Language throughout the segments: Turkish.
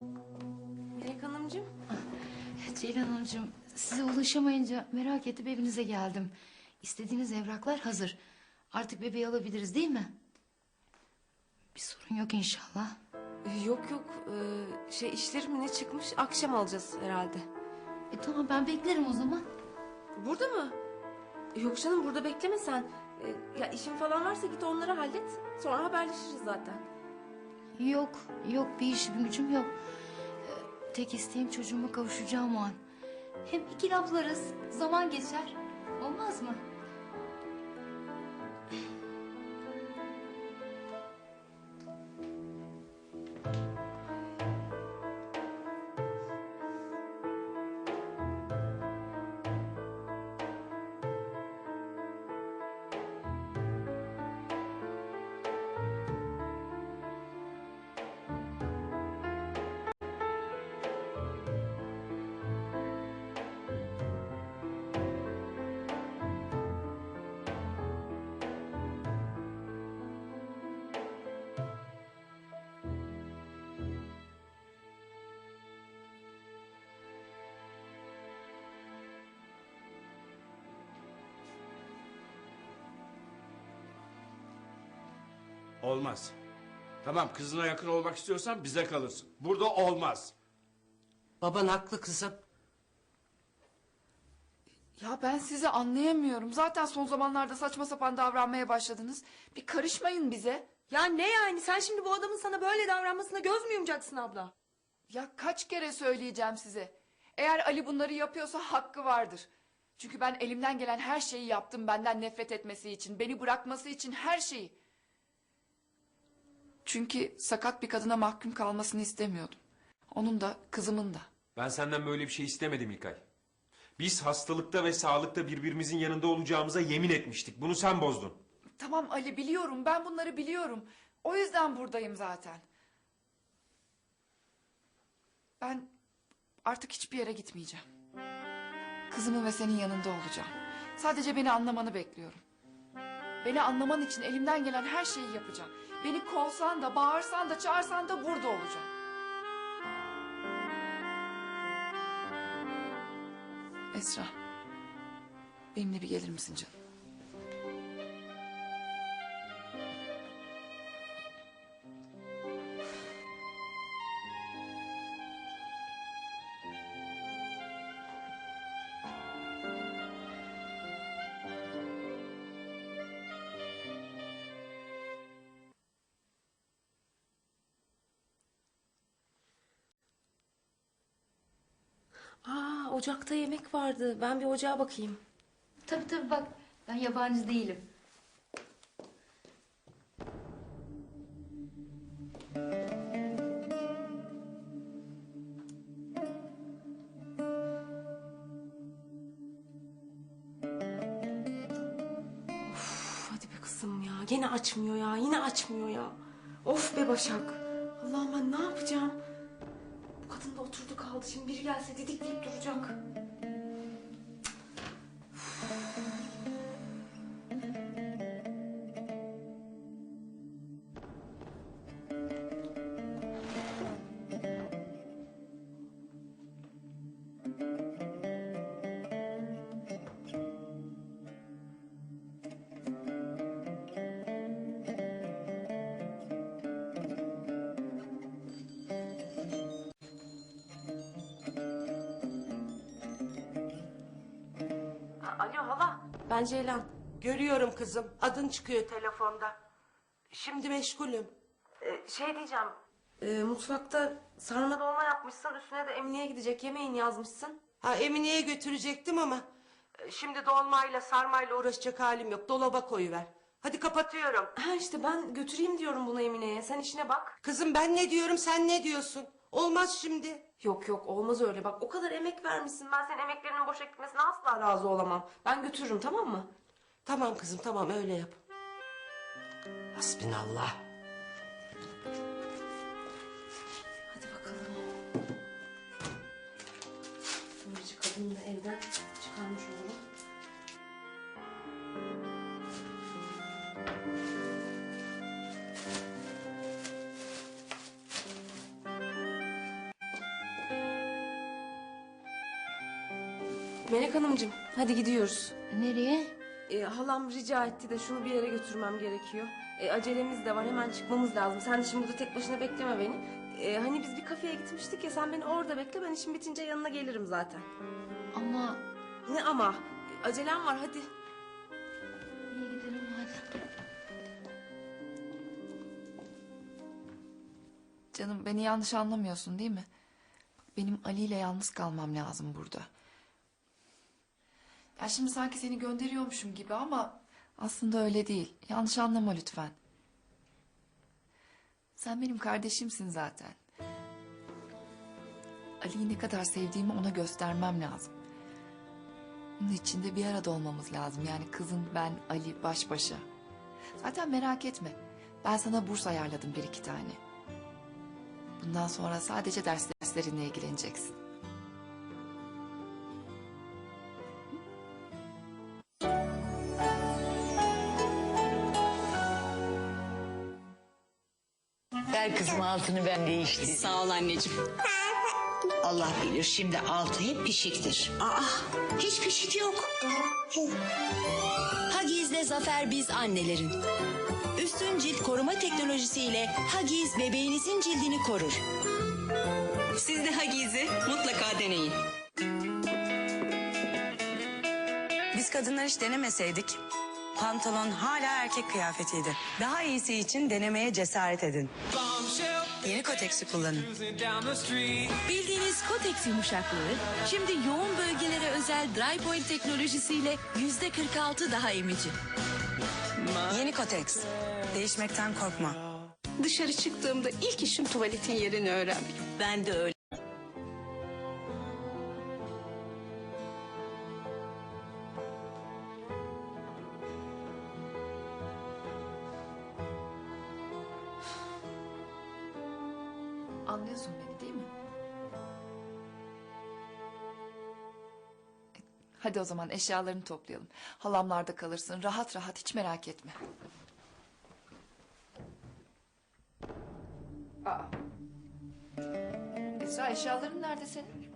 Melek Hanımcığım. Ceylan Hanımcığım size ulaşamayınca merak edip evinize geldim. İstediğiniz evraklar hazır. Artık bebeği alabiliriz değil mi? Bir sorun yok inşallah. Ee, Yok yok ee, şey işlerim ne çıkmış akşam alacağız herhalde. E tamam ben beklerim o zaman. Burada mı? Yok canım burada bekleme sen. Ee, ya işin falan varsa git onları hallet. Sonra haberleşiriz zaten. Yok yok bir işim gücüm yok. Ee, Tek isteğim çocuğuma kavuşacağım o an. Hem iki laflarız zaman geçer. Olmaz mı? Olmaz. Tamam kızına yakın olmak istiyorsan bize kalırsın. Burada olmaz. Baban haklı kızım. Ya ben sizi anlayamıyorum. Zaten son zamanlarda saçma sapan davranmaya başladınız. Bir karışmayın bize. Ya ne yani sen şimdi bu adamın sana böyle davranmasına göz mü yumacaksın abla? Ya kaç kere söyleyeceğim size. Eğer Ali bunları yapıyorsa hakkı vardır. Çünkü ben elimden gelen her şeyi yaptım benden nefret etmesi için, beni bırakması için her şeyi. Çünkü sakat bir kadına mahkum kalmasını istemiyordum. Onun da kızımın da. Ben senden böyle bir şey istemedim İlkay. Biz hastalıkta ve sağlıkta birbirimizin yanında olacağımıza yemin etmiştik. Bunu sen bozdun. Tamam Ali biliyorum ben bunları biliyorum. O yüzden buradayım zaten. Ben artık hiçbir yere gitmeyeceğim. Kızımın ve senin yanında olacağım. Sadece beni anlamanı bekliyorum. Beni anlaman için elimden gelen her şeyi yapacağım. Beni kovsan da bağırsan da çağırsan da burada olacağım. Esra. Benimle bir gelir misin canım? Ocakta yemek vardı. Ben bir ocağa bakayım. Tabii tabii bak ben yabancı değilim. Uf, hadi be kızım ya. Gene açmıyor ya. Yine açmıyor ya. Of be Başak. Allah'ım ben ne yapacağım? Kaldı. Şimdi biri gelse didikleyip duracak. Ben Ceylan. Görüyorum kızım. Adın çıkıyor telefonda. Şimdi meşgulüm. Ee, şey diyeceğim. e, mutfakta sarma dolma yapmışsın. Üstüne de Emine'ye gidecek yemeğin yazmışsın. Ha Emine'ye götürecektim ama... e, ...şimdi dolmayla sarmayla uğraşacak halim yok. Dolaba koyuver. Hadi kapatıyorum. Ha işte ben götüreyim diyorum bunu Emine'ye. Sen işine bak. Kızım ben ne diyorum sen ne diyorsun? Olmaz şimdi. Yok yok olmaz öyle. Bak o kadar emek vermişsin. Ben senin emeklerinin boşa gitmesine asla razı olamam. Ben götürürüm tamam mı? Tamam kızım tamam öyle yap. Hasbinallah. Hadi bakalım. Böylece kadını da evden çıkarmış olurum. Melek Hanımcığım hadi gidiyoruz. Nereye? Ee, halam rica etti de şunu bir yere götürmem gerekiyor. Ee, acelemiz de var hemen çıkmamız lazım. Sen de şimdi burada tek başına bekleme beni. Ee, hani biz bir kafeye gitmiştik ya sen beni orada bekle ben işim bitince yanına gelirim zaten. Ama Ne ama? Ee, Acelem var hadi. iyi gidelim hadi. Canım beni yanlış anlamıyorsun değil mi? Benim Ali ile yalnız kalmam lazım burada. Ya şimdi sanki seni gönderiyormuşum gibi ama aslında öyle değil. Yanlış anlama lütfen. Sen benim kardeşimsin zaten. Ali'yi ne kadar sevdiğimi ona göstermem lazım. Bunun için de bir arada olmamız lazım. Yani kızın ben Ali baş başa. Zaten merak etme. Ben sana burs ayarladım bir iki tane. Bundan sonra sadece ders derslerinle ilgileneceksin. Kızım altını ben değiştireyim. Sağ ol anneciğim. Allah bilir şimdi altı hep pişiktir. Aa hiç pişik yok. Hagiz'le Zafer biz annelerin. Üstün cilt koruma teknolojisiyle Hagiz bebeğinizin cildini korur. Siz de Hagiz'i mutlaka deneyin. Biz kadınlar hiç denemeseydik pantolon hala erkek kıyafetiydi. Daha iyisi için denemeye cesaret edin. Yeni koteksi kullanın. Bildiğiniz Kotex yumuşaklığı şimdi yoğun bölgelere özel Dry Point teknolojisiyle yüzde 46 daha emici. Yeni koteks. Değişmekten korkma. Dışarı çıktığımda ilk işim tuvaletin yerini öğrenmek. Ben de öyle. Anlıyorsun beni değil mi? Hadi o zaman eşyalarını toplayalım. Halamlarda kalırsın. Rahat rahat hiç merak etme. Aa. Esra eşyaların nerede senin?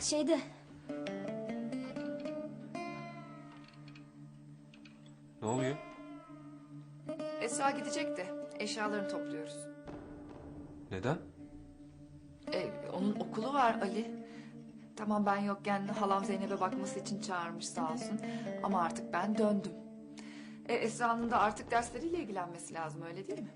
Şeyde Gidecek de eşyalarını topluyoruz. Neden? E, onun okulu var Ali. Tamam ben yokken halam Zeynep'e bakması için çağırmış sağ olsun. Ama artık ben döndüm. E, Esra'nın da artık dersleriyle ilgilenmesi lazım öyle değil mi?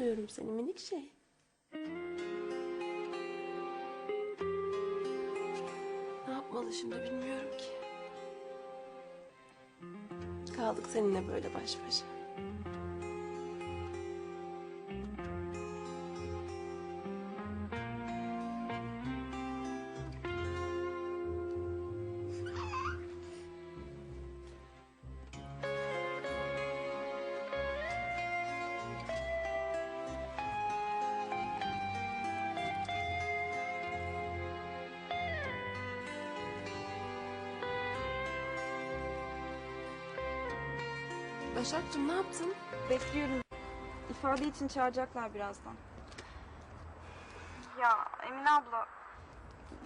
Halam mı oluyorum senin minik şey? Ne yapmalı şimdi bilmiyorum ki. Kaldık seninle böyle baş başa. Başakcığım ne yaptın? Bekliyorum. İfade için çağıracaklar birazdan. Ya Emine abla,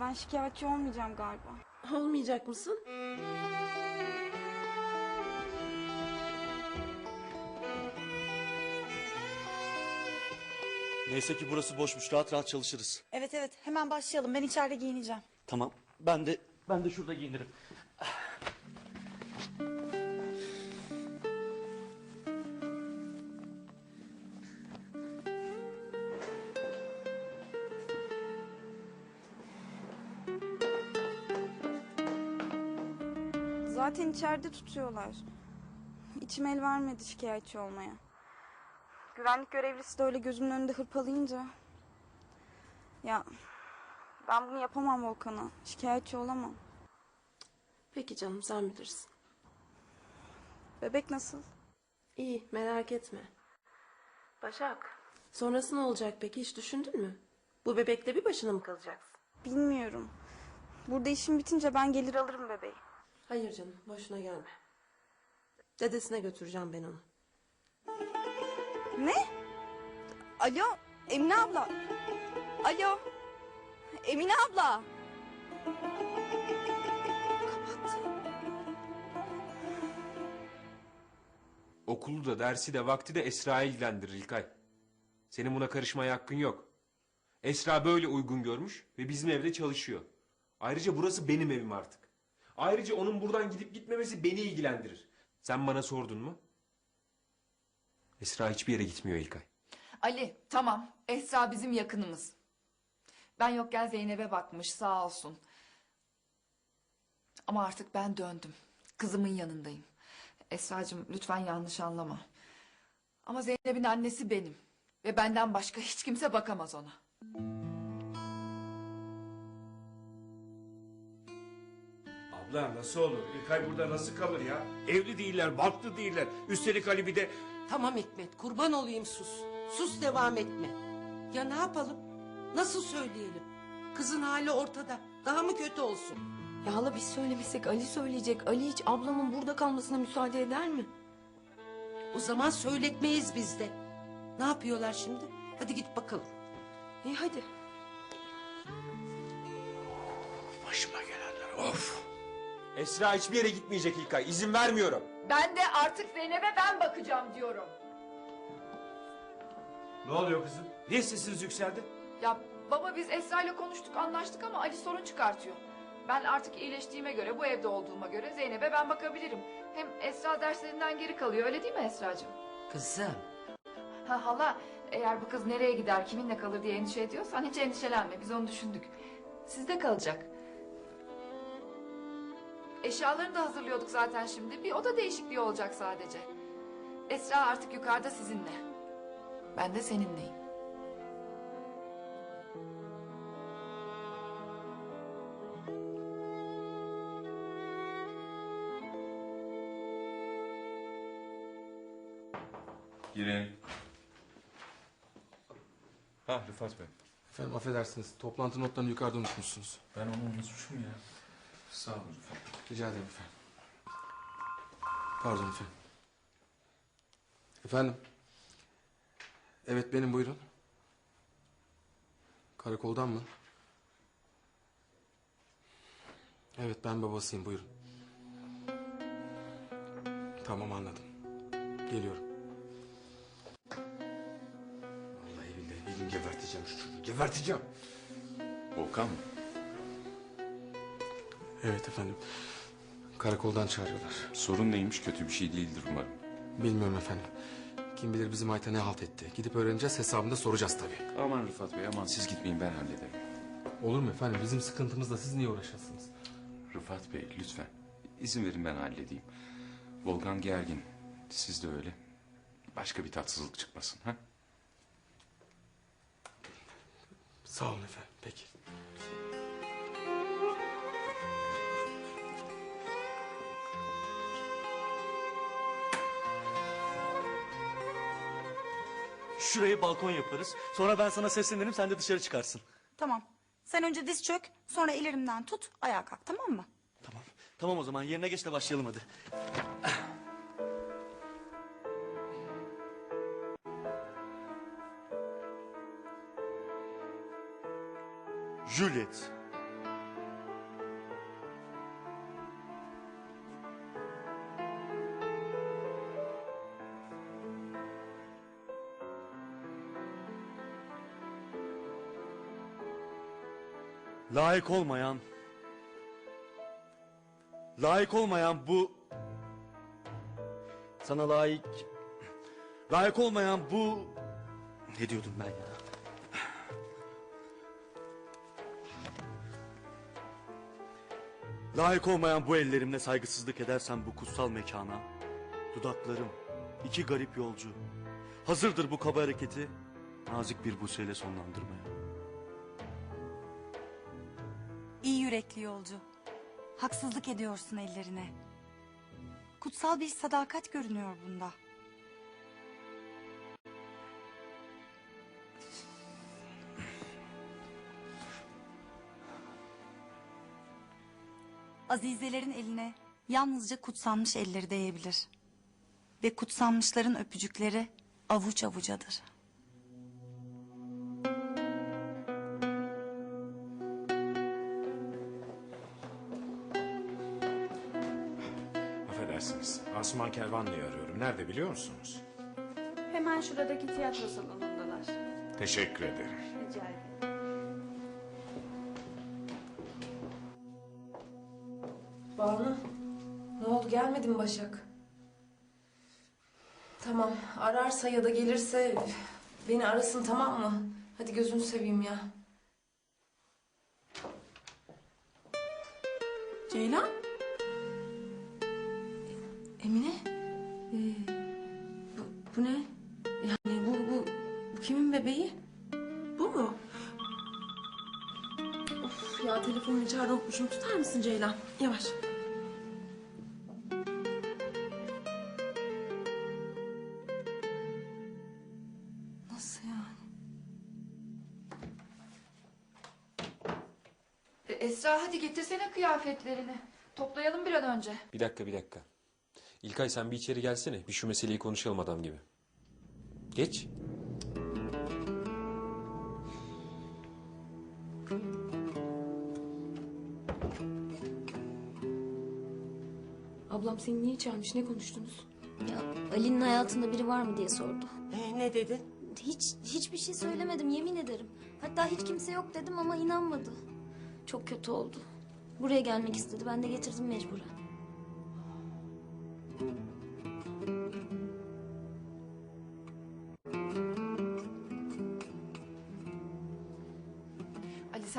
ben şikayetçi olmayacağım galiba. Olmayacak mısın? Neyse ki burası boşmuş. Rahat rahat çalışırız. Evet evet, hemen başlayalım. Ben içeride giyineceğim. Tamam. Ben de ben de şurada giyinirim. Zaten içeride tutuyorlar. İçim el vermedi şikayetçi olmaya. Güvenlik görevlisi de öyle gözümün önünde hırpalayınca... Ya ben bunu yapamam Volkan'a. Şikayetçi olamam. Peki canım sen bilirsin. Bebek nasıl? İyi merak etme. Başak. Sonrası ne olacak peki hiç düşündün mü? Bu bebekle bir başına mı kalacaksın? Bilmiyorum. Burada işim bitince ben gelir alırım bebeği. Hayır canım boşuna gelme. Dedesine götüreceğim ben onu. Ne? Alo Emine abla. Alo. Emine abla. Okulu da dersi de vakti de Esra'yı ilgilendirir İlkay. Senin buna karışmaya hakkın yok. Esra böyle uygun görmüş ve bizim evde çalışıyor. Ayrıca burası benim evim artık. Ayrıca onun buradan gidip gitmemesi beni ilgilendirir. Sen bana sordun mu? Esra hiçbir yere gitmiyor İlkay. Ali tamam Esra bizim yakınımız. Ben yokken Zeynep'e bakmış sağ olsun. Ama artık ben döndüm. Kızımın yanındayım. Esracığım lütfen yanlış anlama. Ama Zeynep'in annesi benim. Ve benden başka hiç kimse bakamaz ona. Abla nasıl olur? İlkay burada nasıl kalır ya? Evli değiller, barklı değiller. Üstelik Ali bir de... Tamam Hikmet kurban olayım sus. Sus devam etme. Ya ne yapalım? Nasıl söyleyelim? Kızın hali ortada. Daha mı kötü olsun? Ya hala biz söylemesek Ali söyleyecek. Ali hiç ablamın burada kalmasına müsaade eder mi? O zaman söyletmeyiz biz de. Ne yapıyorlar şimdi? Hadi git bakalım. İyi hadi. Başıma gelenler of. Esra hiçbir yere gitmeyecek İlkay. İzin vermiyorum. Ben de artık Zeynep'e ben bakacağım diyorum. Ne oluyor kızım? Niye sesiniz yükseldi? Ya baba biz Esra ile konuştuk anlaştık ama Ali sorun çıkartıyor. Ben artık iyileştiğime göre bu evde olduğuma göre Zeynep'e ben bakabilirim. Hem Esra derslerinden geri kalıyor öyle değil mi Esracığım? Kızım. Ha hala eğer bu kız nereye gider kiminle kalır diye endişe ediyorsan hiç endişelenme biz onu düşündük. Sizde kalacak. Eşyalarını da hazırlıyorduk zaten şimdi. Bir oda değişikliği olacak sadece. Esra artık yukarıda sizinle. Ben de seninleyim. Girin. Ha Rıfat Bey. Efendim affedersiniz. Toplantı notlarını yukarıda unutmuşsunuz. Ben onu unutmuşum ya. Sağ olun Bey. Rica ederim efendim. Pardon efendim. Efendim. Evet benim buyurun. Karakoldan mı? Evet ben babasıyım buyurun. Tamam anladım. Geliyorum. Vallahi billahi bir gün geberteceğim şu çocuğu. Geberteceğim. Volkan mı? Evet efendim. Karakoldan çağırıyorlar. Sorun neymiş? Kötü bir şey değildir umarım. Bilmiyorum efendim. Kim bilir bizim Ayta ne halt etti. Gidip öğreneceğiz hesabını da soracağız tabii. Aman Rıfat Bey aman siz gitmeyin ben hallederim. Olur mu efendim? Bizim sıkıntımızla siz niye uğraşasınız? Rıfat Bey lütfen. İzin verin ben halledeyim. Volkan gergin. Siz de öyle. Başka bir tatsızlık çıkmasın. Ha? Sağ olun efendim. Peki. Şurayı balkon yaparız. Sonra ben sana seslenirim sen de dışarı çıkarsın. Tamam. Sen önce diz çök, sonra ellerimden tut, ayağa kalk tamam mı? Tamam. Tamam o zaman yerine geç de başlayalım hadi. Juliet. Layık olmayan Layık olmayan bu sana layık layık olmayan bu ne diyordum ben ya? Layık olmayan bu ellerimle saygısızlık edersem bu kutsal mekana dudaklarım iki garip yolcu hazırdır bu kaba hareketi nazik bir buseyle sonlandırmaya. yürekli yolcu. Haksızlık ediyorsun ellerine. Kutsal bir sadakat görünüyor bunda. Azizelerin eline yalnızca kutsanmış elleri değebilir. Ve kutsanmışların öpücükleri avuç avucadır. Kervanlı'yı arıyorum. Nerede biliyor musunuz? Hemen şuradaki tiyatro salonundalar. Teşekkür ederim. Rica ederim. Banu, ne oldu gelmedi mi Başak? Tamam, ararsa ya da gelirse beni arasın tamam mı? Hadi gözünü seveyim ya. Ceylan? Emine? Ee, bu, bu ne? Yani bu, bu, bu kimin bebeği? Bu mu? Of ya telefonumu içeride unutmuşum. Tutar mısın Ceylan? Yavaş. Nasıl yani? E, Esra hadi getirsene kıyafetlerini. Toplayalım bir an önce. Bir dakika bir dakika. İlkay sen bir içeri gelsene. Bir şu meseleyi konuşalım adam gibi. Geç. Ablam seni niye çağırmış? Ne konuştunuz? Ya Ali'nin hayatında biri var mı diye sordu. Ee, ne dedin? Hiç hiçbir şey söylemedim yemin ederim. Hatta hiç kimse yok dedim ama inanmadı. Çok kötü oldu. Buraya gelmek istedi. Ben de getirdim mecburen.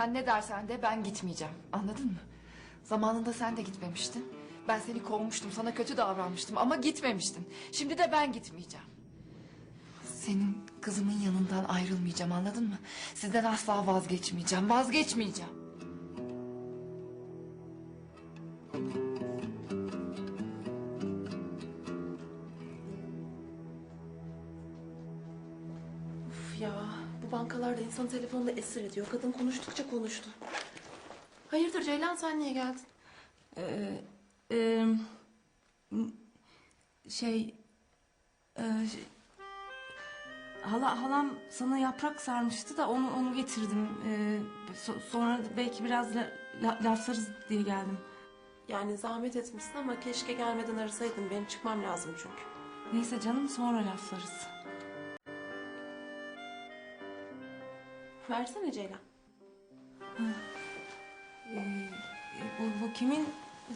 Sen ne dersen de ben gitmeyeceğim. Anladın mı? Zamanında sen de gitmemiştin. Ben seni kovmuştum, sana kötü davranmıştım ama gitmemiştin. Şimdi de ben gitmeyeceğim. Senin kızımın yanından ayrılmayacağım anladın mı? Sizden asla vazgeçmeyeceğim, vazgeçmeyeceğim. Bankalarda insan telefonda esir ediyor. Kadın konuştukça konuştu. Hayırdır Ceylan sen niye geldin? Ee, e, şey, e, hala halam sana yaprak sarmıştı da onu onu getirdim. Ee, so- sonra belki biraz la, la- laflarız diye geldim. Yani zahmet etmişsin ama keşke gelmeden arasaydın. Benim çıkmam lazım çünkü. Neyse canım sonra laflarız. Versene Ceylan. Ee, bu, bu kimin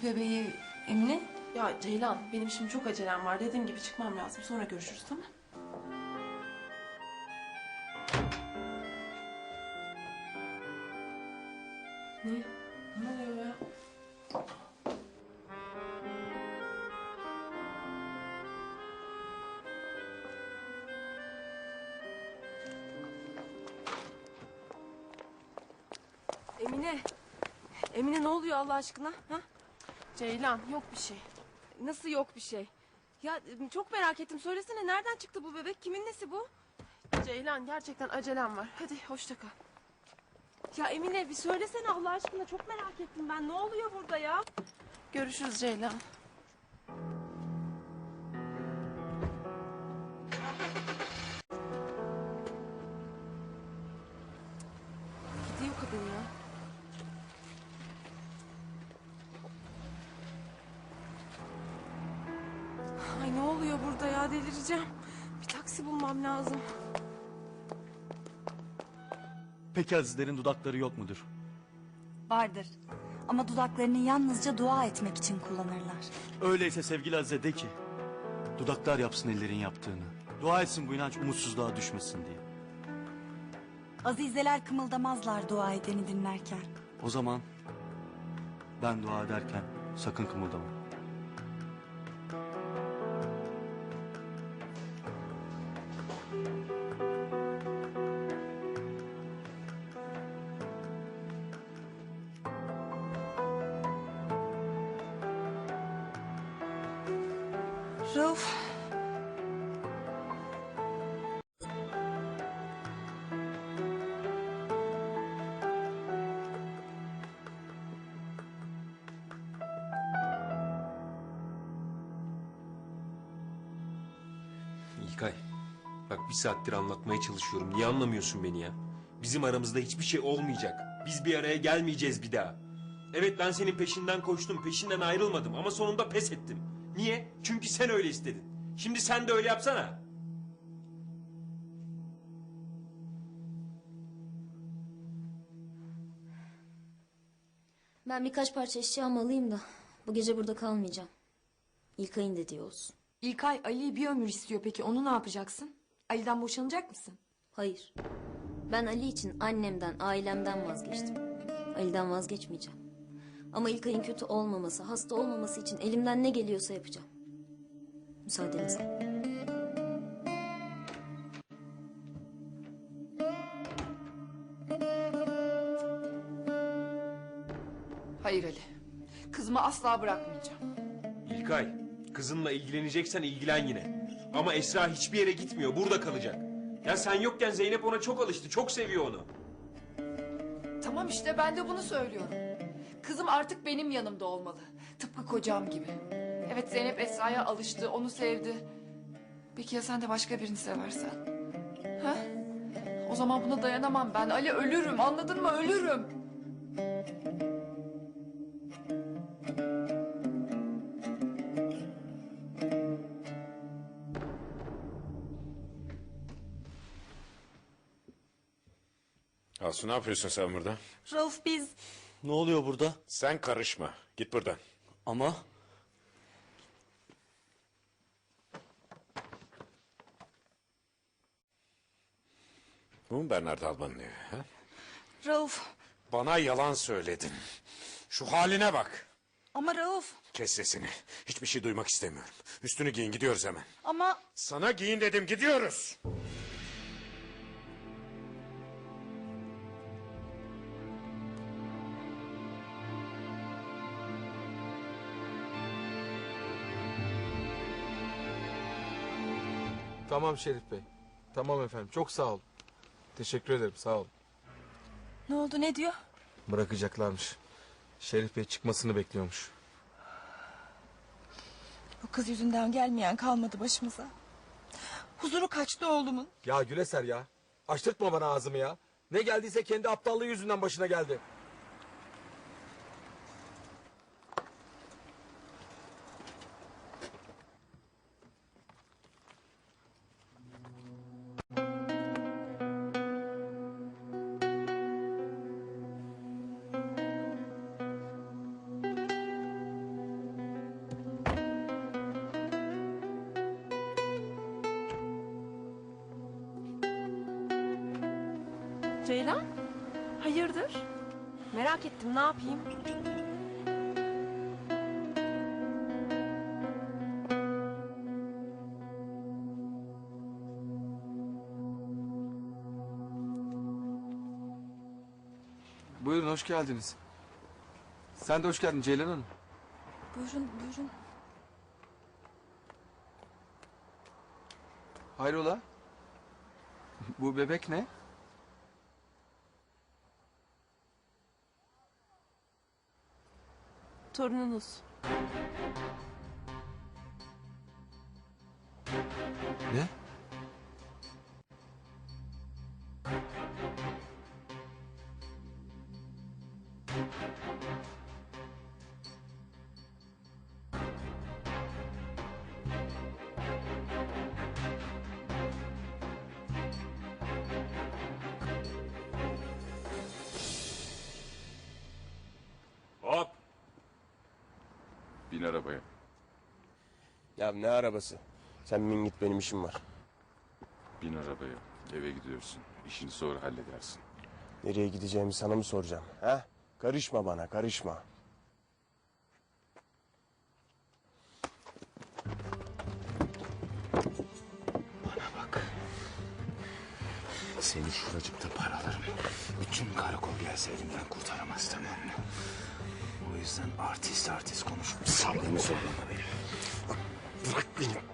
bebeği Emine? Ya Ceylan benim şimdi çok acelem var. Dediğim gibi çıkmam lazım. Sonra görüşürüz tamam? Ne Allah aşkına? Ha? Ceylan yok bir şey. Nasıl yok bir şey? Ya çok merak ettim. Söylesene nereden çıktı bu bebek? Kimin nesi bu? Ceylan gerçekten acelem var. Hadi hoşça kal. Ya Emine bir söylesene Allah aşkına. Çok merak ettim ben. Ne oluyor burada ya? Görüşürüz Ceylan. Peki Azizlerin dudakları yok mudur? Vardır. Ama dudaklarını yalnızca dua etmek için kullanırlar. Öyleyse sevgili Azize de ki... ...dudaklar yapsın ellerin yaptığını. Dua etsin bu inanç umutsuzluğa düşmesin diye. Azizeler kımıldamazlar dua edeni dinlerken. O zaman ben dua ederken sakın kımıldama. Saattir anlatmaya çalışıyorum. Niye anlamıyorsun beni ya? Bizim aramızda hiçbir şey olmayacak. Biz bir araya gelmeyeceğiz bir daha. Evet ben senin peşinden koştum, peşinden ayrılmadım ama sonunda pes ettim. Niye? Çünkü sen öyle istedin. Şimdi sen de öyle yapsana. Ben birkaç parça eşyamı alayım da bu gece burada kalmayacağım. İlkay'ın dediği olsun. İlkay Ali'yi bir ömür istiyor peki onu ne yapacaksın? Ali'den boşanacak mısın? Hayır. Ben Ali için annemden, ailemden vazgeçtim. Ali'den vazgeçmeyeceğim. Ama İlkay'ın kötü olmaması, hasta olmaması için elimden ne geliyorsa yapacağım. Müsaadenizle. Hayır Ali. Kızımı asla bırakmayacağım. İlkay, kızınla ilgileneceksen ilgilen yine. Ama Esra hiçbir yere gitmiyor, burada kalacak. Ya sen yokken Zeynep ona çok alıştı, çok seviyor onu. Tamam işte ben de bunu söylüyorum. Kızım artık benim yanımda olmalı. Tıpkı kocam gibi. Evet Zeynep Esra'ya alıştı, onu sevdi. Peki ya sen de başka birini seversen? Ha? O zaman buna dayanamam ben. Ali ölürüm anladın mı? Ölürüm. Asu ne yapıyorsun sen burada? Rauf biz... Ne oluyor burada? Sen karışma. Git buradan. Ama... Bu mu Bernard Alban'ın evi? Ha? Rauf Bana yalan söyledin. Şu haline bak. ama Rauf Kes sesini. Hiçbir şey duymak istemiyorum. Üstünü giyin gidiyoruz hemen. ama Sana giyin dedim gidiyoruz. Tamam Şerif Bey. Tamam efendim. Çok sağ ol. Teşekkür ederim. Sağ ol. ne oldu ne diyor? Bırakacaklarmış. Şerif Bey çıkmasını bekliyormuş. Bu kız yüzünden gelmeyen kalmadı başımıza. Huzuru kaçtı oğlumun. Ya Güleser ya. Açtırtma bana ağzımı ya. Ne geldiyse kendi aptallığı yüzünden başına geldi. Ettim ne yapayım? Buyurun hoş geldiniz. Sen de hoş geldin Ceylan Hanım. Buyurun buyurun. Hayrola? Bu bebek ne? Torununuz. Bin arabaya. Ya ne arabası? Sen bin git benim işim var. Bin arabaya. Eve gidiyorsun. İşini sonra halledersin. Nereye gideceğimi sana mı soracağım? Ha? Karışma bana, karışma. Bana bak. Seni şuracıkta paralarım. Bütün karakol gelse elimden kurtaramaz tamam mı? O yüzden artist artist konuş. Sabrımı zorlama beni. Bırak beni.